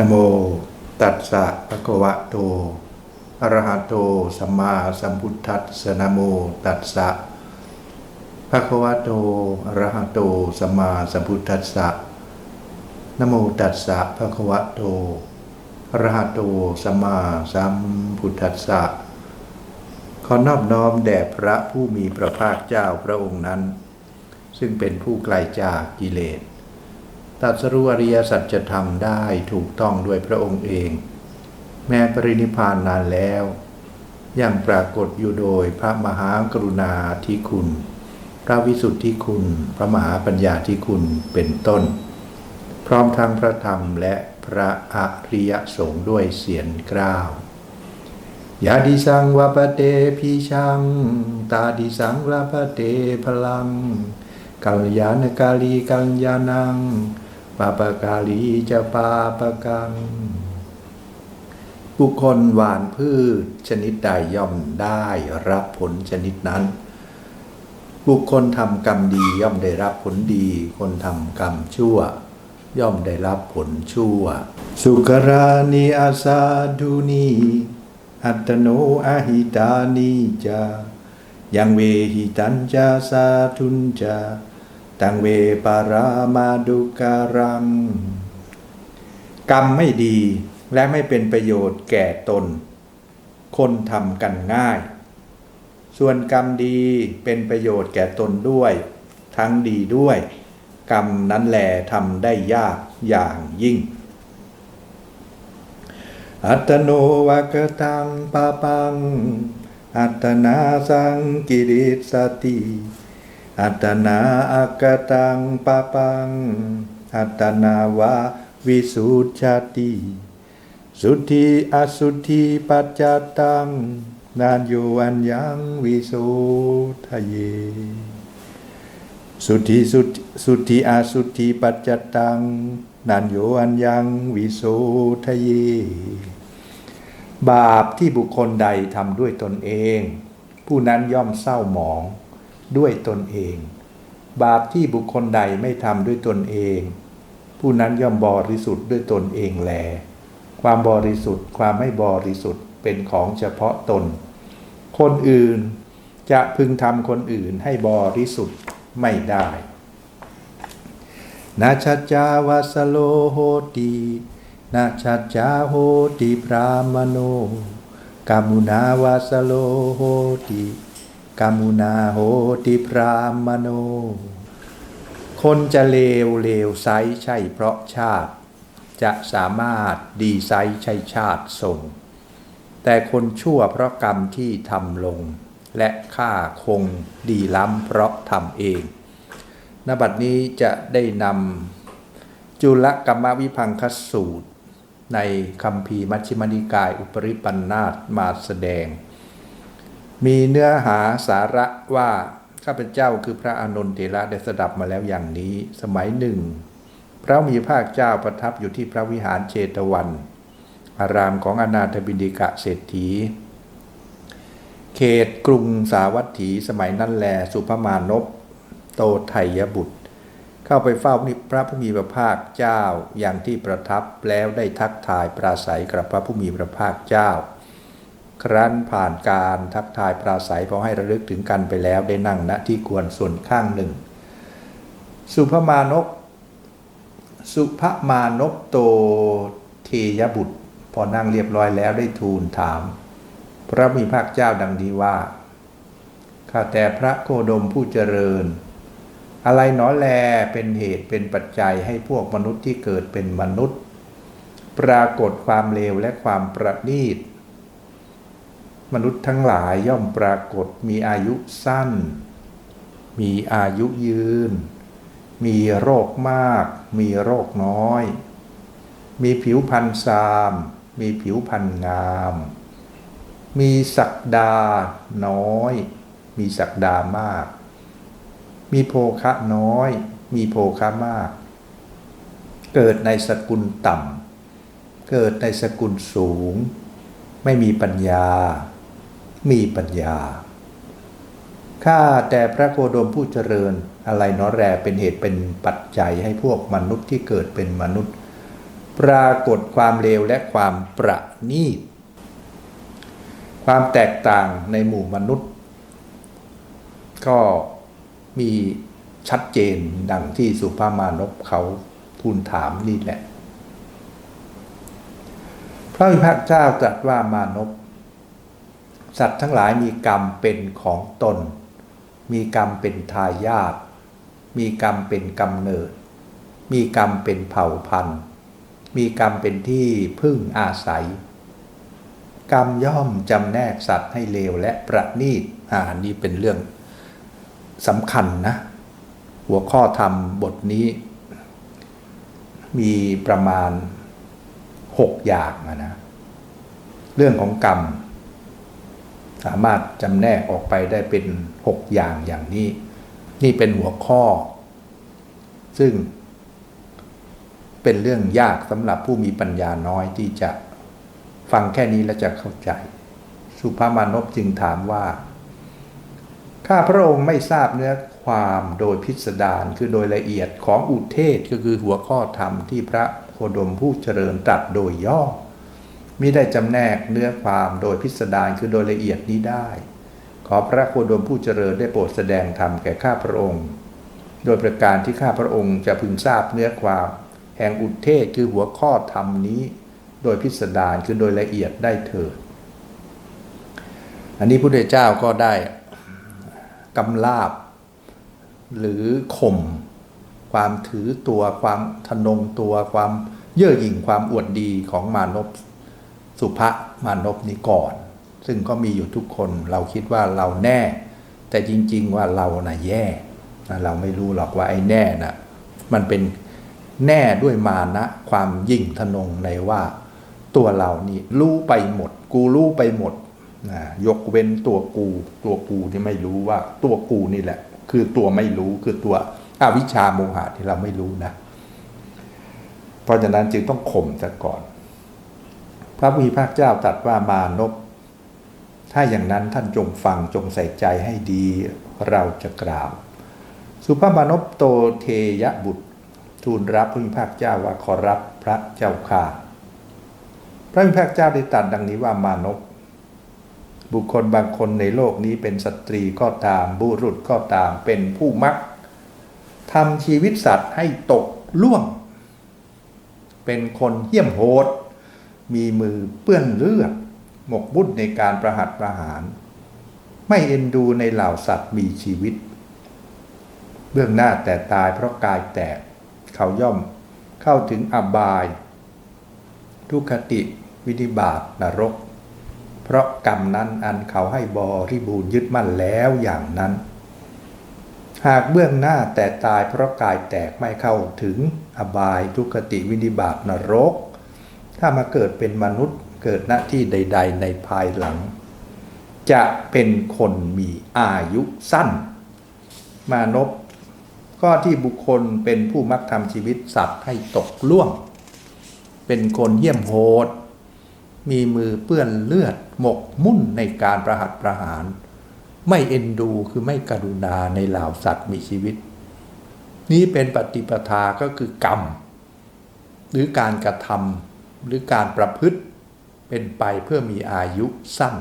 นโมตัสสะภะคะวะโตอะระหะโตสัมมาสัมพุทธัสสะนโมตัสสะภะคะวะโตอะระหะโตสัมมาสัมพุทธัสสะนโมตัสสะภะคะวะโตอะระหะโตสัมมาสัมพุทธัสสะขอนอบน้อมแด่พระผู้มีพระภาคเจ้าพระองค์นั้น ซึ่งเป็นผู้ไกลจากกิเลส ตรัสรู้อริยสัจธรรมได้ถูกต้องด้วยพระองค์เอง แม้ปรินิพานนานแล้วยังปรากฏอยู่โดยพระมหากรุณาธิคุณ พระวิสุทธิคุณ พระมหาปัญญาธิคุณเป็นต้น พร้อมทั้งพระธรรมและพระอริยสงฆ์ด้วยเสียงกล้าวยาดิสังวปเตพีชัง ตาดิสังวปเตพลังกัลยาณกาลีกัลยาณัง ปาปกาลีจะปาปกังบุคคลหวานพืชชนิดใดย่อมได้รับผลชนิดนั้น บุคคลทำกรรมดีย่อมได้รับผลดี คนทำกรรมชั่ว ย่อมได้รับผลชั่ว สุกรานิอาสาดูนีอัตโนอาหิตานิจายังเวหิตัญจาสาทุนจา ตังเวปารามาดุการัง กรรมไม่ดีและไม่เป็นประโยชน์แก่ตน คนทำกันง่าย ส่วนกรรมดีเป็นประโยชน์แก่ตนด้วย ทั้งดีด้วย กรรมนั้นแหลทำได้ยากอย่างยิ่ง อัตโนวกตังปาปัง อัตนาสังกิริสติ อัตนาอากตังปาปัง อัตนาวาวิสุทธาติสุทธิอสุทธิปัจจตังนานโยอัญญังวิสุทธเย สุทธิสุทธิสุทธิอาสุทธิปัจจตังนานโยอัญญังวิสุทธเย บาปที่บุคคลใดทำด้วยตนเอง ผู้นั้นย่อมเศร้าหมอง ด้วยตนเอง บาปที่บุคคลใดไม่ทำด้วยตนเอง ผู้นั้นย่อมบริสุทธิ์ด้วยตนเองแล ความบริสุทธิ์ความไม่บริสุทธิ์เป็นของเฉพาะตน คนอื่นจะพึงทำคนอื่นให้บริสุทธิ์ไม่ได้นาชัจจาวาสโลโหตินาชัจจาโหติพรามโนกามุนาวาสโลโหติ กามุนาโหติพรามโน คนจะเลวเลวไซใช่เพราะชาติ จะสามารถดีไซใช่ชาติส่ง แต่คนชั่วเพราะกรรมที่ทำลง และฆ่าคงดีล้ำเพราะทำเองนบัดนี้จะได้นำจุลกรรมวิพังคสูตร ในคำพีร์มัชฌิมนิกายอุปริปันธาตมาแสดง มีเนื้อหาสาระว่าข้าพเจ้าคือพระอานนทเถระได้สดับมาแล้วอย่างนี้ สมัยหนึ่ง พระมีภาคเจ้าประทับอยู่ที่พระวิหารเชตวัน อารามของอนาถบินิกะเศรษฐี เขตกรุงสาวัตถีสมัยนั้นแลสุภมานพโตไทยบุตร เข้าไปเฝ้าพระผู้มีพระภาคเจ้าอย่างที่ประทับแล้วได้ทักทายปราศัยกับพระผู้มีพระภาคเจ้า ครั้นผ่านการทักทายปราศัยพอให้ระลึกถึงกันไปแล้วได้นั่งณที่ควรส่วนข้างหนึ่ง สุภมานพสุภมานพโตเทยบุตร พอนั่งเรียบร้อยแล้วได้ทูลถาม พระมีภาคเจ้าดังนี้ว่า ข้าแต่พระโคดมผู้เจริญ อะไรหนอแลเป็นเหตุเป็นปัจจัยให้พวกมนุษย์ที่เกิดเป็นมนุษย์ ปรากฏความเลวและความประณีต มนุษย์ทั้งหลายย่อมปรากฏมีอายุสั้น มีอายุยืน มีโรคมาก มีโรคน้อย มีผิวพรรณซาม มีผิวพรรณงาม มีศักดาน้อย มีศักดามาก มีโภคะน้อย มีโภคะมาก เกิดในสกุลต่ำเกิดในสกุลสูง ไม่มีปัญญา มีปัญญา ข้าแต่พระโคดมผู้เจริญอะไรเนอแรเป็นเหตุเป็นปัจจัยให้พวกมนุษย์ที่เกิดเป็นมนุษย์ ปรากฏความเลวและความประณีต ความแตกต่างในหมู่มนุษย์ ก็มีชัดเจนดังที่สุภามานพเขาทูลถามนี่แหละ พระวิภาคเจ้าตรัสว่ามานพ สัตว์ทั้งหลายมีกรรมเป็นของตน มีกรรมเป็นทายาท มีกรรมเป็นกำเนิด มีกรรมเป็นเผ่าพันธุ์ มีกรรมเป็นที่พึ่งอาศัย กรรมย่อมจำแนกสัตว์ให้เลวและประณีตอ่านี่เป็นเรื่องสำคัญนะ หัวข้อธรรมบทนี้ มีประมาณหกอย่างนะ เรื่องของกรรม สามารถจำแนกออกไปได้เป็นหกอย่างอย่างนี้ นี่เป็นหัวข้อ ซึ่ง เป็นเรื่องยากสำหรับผู้มีปัญญาน้อยที่จะฟังแค่นี้แล้วจะเข้าใจ สุภามานพจึงถามว่า ข้าพระองค์ไม่ทราบเนื้อความโดยพิสดารคือโดยละเอียดของอุเทศก็คือหัวข้อธรรมที่พระโคดมผู้เจริญตรัสโดยย่อ มิได้จำแนกเนื้อความโดยพิสดารคือโดยละเอียดนี้ได้ ขอพระโคดมผู้เจริญได้โปรดแสดงธรรมแก่ข้าพระองค์ โดยประการที่ข้าพระองค์จะพึงทราบเนื้อความ แห่งอุเทศคือหัวข้อธรรมนี้ โดยพิสดารคือโดยละเอียดได้เถิด อันนี้พระพุทธเจ้าก็ได้กำลาบ หรือข่มความถือตัวความทะนงตัวความเย่อหยิ่งความอวดดีของมานพ สุภมานพนี้ก่อน ซึ่งก็มีอยู่ทุกคนเราคิดว่าเราแน่ แต่จริง ๆ ว่าเราน่ะแย่นะเราไม่รู้หรอกว่าไอ้แน่น่ะมันเป็นแน่ด้วยมานะความยิ่งทะนงในว่าตัวเรานี่รู้ไปหมด กูรู้ไปหมดนะยกเว้นตัวกู ตัวกูที่ไม่รู้ว่า ตัวกูนี่แหละ คือตัวไม่รู้คือตัวอวิชชาโมหะที่เราไม่รู้นะ เพราะฉะนั้นจึงต้องข่มซะก่อน พระผู้มีพระเจ้าตรัสว่ามานพถ้าอย่างนั้นท่านจงฟังจงใส่ใจให้ดีเราจะกล่าว สุภาพมานพโตเทยบุตร ทูลรับพระผู้มีพระเจ้าว่าขอรับพระเจ้าค่ะ พระผู้มีพระเจ้าได้ตรัสดังนี้ว่ามานพบุคคลบางคนในโลกนี้เป็นสตรีก็ตามบุรุษก็ตามเป็นผู้มักทำชีวิตสัตว์ให้ตกล่วง เป็นคนเหี้ยมโหด มีมือเปื้อนเลือดหมกบุ่นในการประหัตประหาร ไม่เอ็นดูในเหล่าสัตว์มีชีวิต เบื้องหน้าแต่ตายเพราะกายแตก เขาย่อมเข้าถึงอบาย ทุกขติวินิบาตนรก เพราะกรรมนั้นอันเขาให้บริบูรณ์ยึดมั่นแล้วอย่างนั้น หากเบื้องหน้าแต่ตายเพราะกายแตกไม่เข้าถึงอบายทุกขติวินิบาตนรก ถ้ามาเกิดเป็นมนุษย์เกิดหน้าที่ใด ๆ ในภายหลัง จะเป็นคนมีอายุสั้น มานพก็ที่บุคคลเป็นผู้มักทำชีวิตสัตว์ให้ตกล่วง เป็นคนเยี่ยมโหด มีมือเปื้อนเลือดหมกมุ่นในการประหัตประหาร ไม่เอ็นดูคือไม่กรุณาในเหล่าสัตว์มีชีวิต นี้เป็นปฏิปทาก็คือกรรม หรือการกระทำ หรือการประพฤติเป็นไปเพื่อมีอายุสั้น